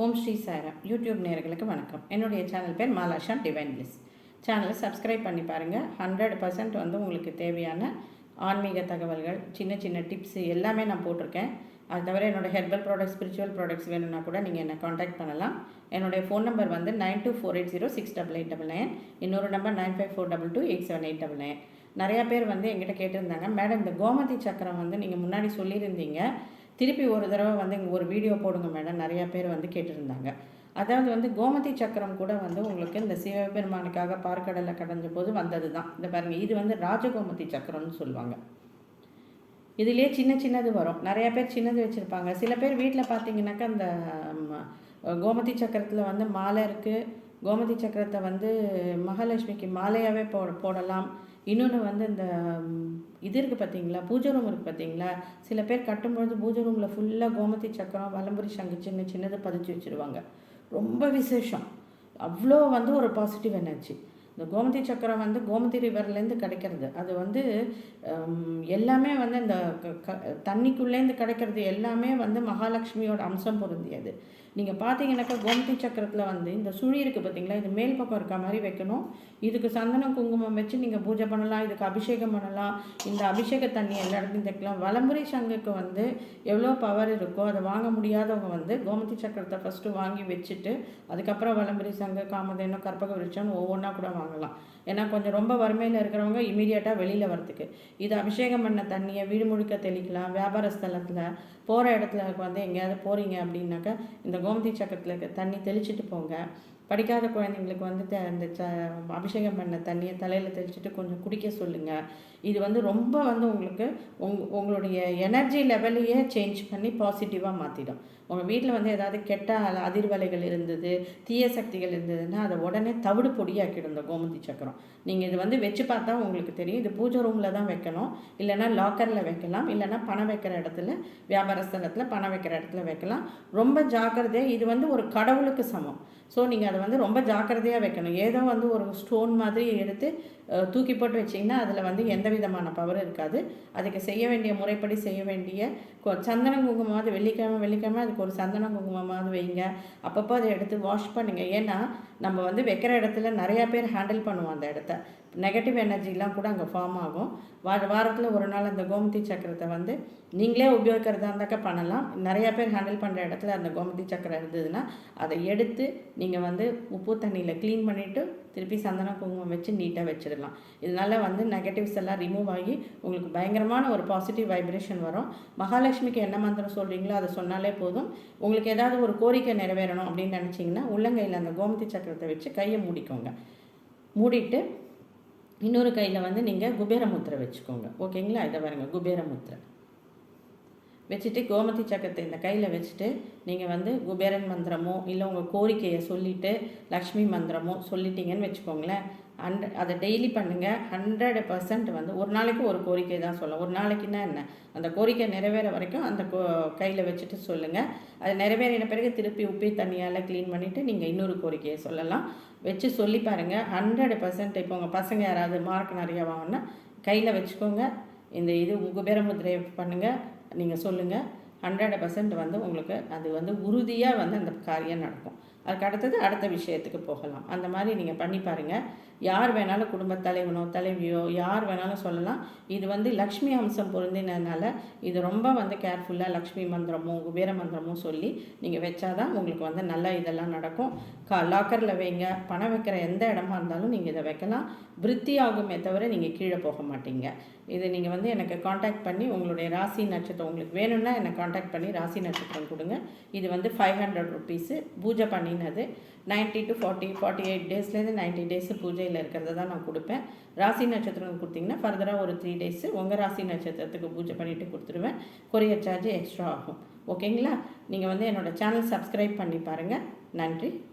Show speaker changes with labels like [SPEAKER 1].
[SPEAKER 1] ஓம் ஸ்ரீ சாரம் யூடியூப் நேர்களுக்கு வணக்கம். என்னுடைய சேனல் பேர் மாலாஷா டிவைன் பிளிஸ். சேனலை சப்ஸ்கிரைப் பண்ணி பாருங்கள் ஹண்ட்ரட் பர்சன்ட் வந்து உங்களுக்கு தேவையான ஆன்மீக தகவல்கள் சின்ன சின்ன டிப்ஸ் எல்லாமே நான் போட்டிருக்கேன். அது தவிர என்னோட ஹெர்பல் ப்ராடக்ட்ஸ் ஸ்பிரிச்சுவல் ப்ராடக்ட்ஸ் வேணும்னா கூட நீங்கள் என்னை காண்டாக்ட் பண்ணலாம். என்னுடைய ஃபோன் நம்பர் வந்து nine two four eight zero six double eight double nine இன்னொரு number nine five four double two eight seven eight double nine. நிறையா பேர் வந்து எங்கிட்ட கேட்டிருந்தாங்க மேடம் இந்த கோமதி சக்கரம் வந்து நீங்கள் முன்னாடி சொல்லியிருந்தீங்க. திருப்பி ஒரு தடவை வந்து இங்கே ஒரு வீடியோ போடுங்க மேடம் நிறையா பேர் வந்து கேட்டிருந்தாங்க. அதாவது வந்து கோமதி சக்கரம் கூட வந்து உங்களுக்கு இந்த சிவபெருமானுக்காக பார்க்கடலை கடைஞ்ச போது வந்தது தான் இந்த பாருங்கள் இது வந்து ராஜகோமதி சக்கரம்னு சொல்லுவாங்க. இதுலேயே சின்ன சின்னது வரும். நிறையா பேர் சின்னது வச்சுருப்பாங்க. சில பேர் வீட்டில் பார்த்தீங்கன்னாக்கா அந்த கோமதி சக்கரத்தில் வந்து மாலை இருக்குது கோமதி சக்கரத்தை வந்து மகாலட்சுமிக்கு மாலையாகவே போ போடலாம். இன்னொன்று வந்து இந்த இது இருக்குது பார்த்தீங்களா பூஜை ரூம் இருக்குது பார்த்தீங்களா சில பேர் கட்டும்பொழுது பூஜை ரூமில் ஃபுல்லாக கோமதி சக்கரம் வலம்புரி சங்கு சின்ன சின்னது பதிச்சு வச்சுருவாங்க. ரொம்ப விசேஷம். அவ்வளோ வந்து ஒரு பாசிட்டிவ் எனர்ஜி இந்த கோமதி சக்கரம் வந்து கோமதி ரிவர்லேருந்து கிடைக்கிறது. அது வந்து எல்லாமே வந்து இந்த க- க- தண்ணிக்குள்ளேருந்து கிடைக்கிறது எல்லாமே வந்து மகாலட்சுமியோட அம்சம் பொருந்தியது. நீங்கள் பார்த்தீங்கன்னாக்கா கோமதி சக்கரத்தில் வந்து இந்த சுழி இருக்குது பார்த்தீங்களா இது மேல் பக்கம் இருக்க மாதிரி வைக்கணும். இதுக்கு சந்தனம் குங்குமம் வச்சு நீங்கள் பூஜை பண்ணலாம் இதுக்கு அபிஷேகம் பண்ணலாம். இந்த அபிஷேக தண்ணி எல்லா இடத்துலையும் தைக்கலாம். வலம்புரி சங்குக்கு வந்து எவ்வளோ பவர் இருக்கோ அதை வாங்க முடியாதவங்க வந்து கோமதி சக்கரத்தை ஃபஸ்ட்டு வாங்கி வச்சுட்டு அதுக்கப்புறம் வலம்புரி சங்கு காமதேனம் கற்பக விருட்சம்னு ஒவ்வொன்றா கூட வாங்கலாம். ஏன்னா கொஞ்சம் ரொம்ப வறுமையில் இருக்கிறவங்க இமீடியட்டாக வெளியில் வரத்துக்கு இது அபிஷேகம் பண்ண தண்ணியை வீடு முழுக்க தெளிக்கலாம். வியாபார ஸ்தலத்தில் போகிற இடத்துல வந்து எங்கேயாவது போகிறீங்க அப்படின்னாக்கா இந்த கோமதி சக்கரத்தில் இருக்க தண்ணி தெளிச்சிட்டு போங்க. படிக்காத குழந்தைங்களுக்கு வந்து த- இந்த ச அபிஷேகம் பண்ண தண்ணியை தலையில் தெளிச்சிட்டு கொஞ்சம் குடிக்க சொல்லுங்கள் இது வந்து ரொம்ப வந்து உங்களுக்கு உங் உங்களுடைய எனர்ஜி லெவலையே சேஞ்ச் பண்ணி பாசிட்டிவாக மாற்றிடும் உங்கள் வீட்டில் வந்து ஏதாவது கெட்ட அதிர்வலைகள் இருந்தது தீய சக்திகள் இருந்ததுன்னா அதை உடனே தவிடு பொடியாக்கிடும் இந்த கோமதி சக்கரம். நீங்கள் இது வந்து வச்சு பார்த்தா உங்களுக்கு தெரியும். இது பூஜை ரூமில் தான் வைக்கணும். இல்லைன்னா லாக்கரில் வைக்கலாம். இல்லைன்னா பணம் வைக்கிற இடத்துல வியாபார ஸ்தலத்தில் பணம் வைக்கிற இடத்துல வைக்கலாம். ரொம்ப ஜாக்கிரதையாக இது வந்து ஒரு கடவுளுக்கு சமம். ஸோ நீங்கள் அதை வந்து ரொம்ப ஜாக்கிரதையாக வைக்கணும். ஏதோ வந்து ஒரு ஸ்டோன் மாதிரி எடுத்து தூக்கி போட்டு வச்சிங்கன்னா அதில் வந்து எந்த விதமான பவரும் இருக்காது. அதுக்கு செய்ய வேண்டிய முறைப்படி செய்ய வேண்டிய கொ- சந்தன குங்குமமாவது வெள்ளிக்கிழமை வெள்ளிக்கிழமை அதுக்கு ஒரு சந்தன குங்குமமாவது வைங்க. அப்பப்போ அதை எடுத்து வாஷ் பண்ணுங்கள் ஏன்னா நம்ம வந்து வைக்கிற இடத்துல நிறையா பேர் ஹேண்டில் பண்ணுவோம் அந்த இடத்த. நெகட்டிவ் எனர்ஜிலாம் கூட அங்கே ஃபார்ம் ஆகும். வார வாரத்தில் ஒரு நாள் அந்த கோமதி சக்கரத்தை வந்து நீங்களே உபயோகிக்கிறதா இருந்தாக்கா பண்ணலாம். நிறையா பேர் ஹேண்டில் பண்ணுற இடத்துல அந்த கோமதி சக்கரம் இருந்ததுன்னா அதை எடுத்து நீங்கள் வந்து உப்பு தண்ணியில் க்ளீன் பண்ணிவிட்டு திருப்பி சந்தன குங்குமம் வச்சு நீட்டாக வச்சிடலாம். இதனால் வந்து நெகட்டிவ்ஸ் எல்லாம் ரிமூவ் ஆகி உங்களுக்கு பயங்கரமான ஒரு பாசிட்டிவ் வைப்ரேஷன் வரும். மகாலட்சுமிக்கு என்ன மந்திரம் சொல்கிறீங்களோ அதை சொன்னாலே போதும். உங்களுக்கு ஏதாவது ஒரு கோரிக்கை நிறைவேறணும் அப்படின்னு நினச்சிங்கன்னா உள்ளங்கையில் அந்த கோமதி சக்கரத்தை வச்சு கையை மூடிக்கோங்க. மூடிட்டு இன்னொரு கையில் வந்து நீங்கள் குபேர முத்திரை வச்சுக்கோங்க. ஓகேங்களா? இதை பாருங்கள் குபேர முத்திரை. வச்சுட்டு கோமதி சக்கரத்தை இந்த கையில் வச்சுட்டு நீங்கள் வந்து குபேரன் மந்திரமோ இல்லை உங்கள் கோரிக்கையை சொல்லிவிட்டு லக்ஷ்மி மந்திரமோ சொல்லிட்டீங்கன்னு வச்சுக்கோங்களேன். ஹண்ட்ர அதை டெய்லி பண்ணுங்கள் ஹண்ட்ரட் பர்சன்ட் வந்து ஒரு நாளைக்கு ஒரு கோரிக்கை தான் சொல்லும் ஒரு நாளைக்குன்னா என்ன? அந்த கோரிக்கை நிறைவேற வரைக்கும் அந்த கோ கையில் வச்சுட்டு சொல்லுங்கள் அது நிறைவேறின பிறகு திருப்பி உப்பி தண்ணியால் க்ளீன் பண்ணிவிட்டு நீங்கள் இன்னொரு கோரிக்கையை சொல்லலாம். வச்சு சொல்லி பாருங்கள் ஹண்ட்ரட் பர்சன்ட் இப்போ உங்கள் பசங்க யாராவது மார்க் நிறையா வாங்கினா கையில் வச்சுக்கோங்க. இந்த இது குபேர முத்திரை பண்ணுங்கள் நீங்கள் சொல்லுங்கள் ஹண்ட்ரட் பர்சன்ட் வந்து உங்களுக்கு அது வந்து உறுதியாக வந்து அந்த காரியம் நடக்கும். அதுக்கு அடுத்தது அடுத்த விஷயத்துக்கு போகலாம். அந்த மாதிரி நீங்கள் பண்ணி பாருங்கள் யார் வேணாலும் குடும்ப தலைவனோ தலைவியோ யார் வேணாலும் சொல்லலாம். இது வந்து லக்ஷ்மி அம்சம் பொருந்தினதுனால இது ரொம்ப வந்து கேர்ஃபுல்லாக லக்ஷ்மி மந்திரமும் குபேர மந்திரமும் சொல்லி நீங்கள் வச்சாதான் உங்களுக்கு வந்து நல்ல இதெல்லாம் நடக்கும். கா லாக்கரில் வைங்க. பணம் வைக்கிற எந்த இடமா இருந்தாலும் நீங்கள் இதை வைக்கலாம். விருத்தி ஆகுமே தவிர நீங்கள் கீழே போக மாட்டீங்க. இது நீங்கள் வந்து எனக்கு காண்டாக்ட் பண்ணி உங்களுடைய ராசி நட்சத்திரம் உங்களுக்கு வேணும்னா என்னை காண்டாக்ட் பண்ணி ராசி நட்சத்திரம் கொடுங்க. இது வந்து ஃபைவ் ஹண்ட்ரட் ருபீஸு பூஜை பண்ணி அப்படின்னது. Ninety two forty forty eight டேஸ்லேருந்து ninety days பூஜையில் இருக்கிறத தான் நான் கொடுப்பேன். ராசி நட்சத்திரம் கொடுத்தீங்கன்னா ஃபர்தராக ஒரு த்ரீ டேஸு உங்கள் ராசி நட்சத்திரத்துக்கு பூஜை பண்ணிவிட்டு கொடுத்துருவேன். கொரியர் சார்ஜ் எக்ஸ்ட்ரா ஆகும். ஓகேங்களா நீங்கள் வந்து என்னோடய சேனல் சப்ஸ்கிரைப் பண்ணி பாருங்கள் நன்றி.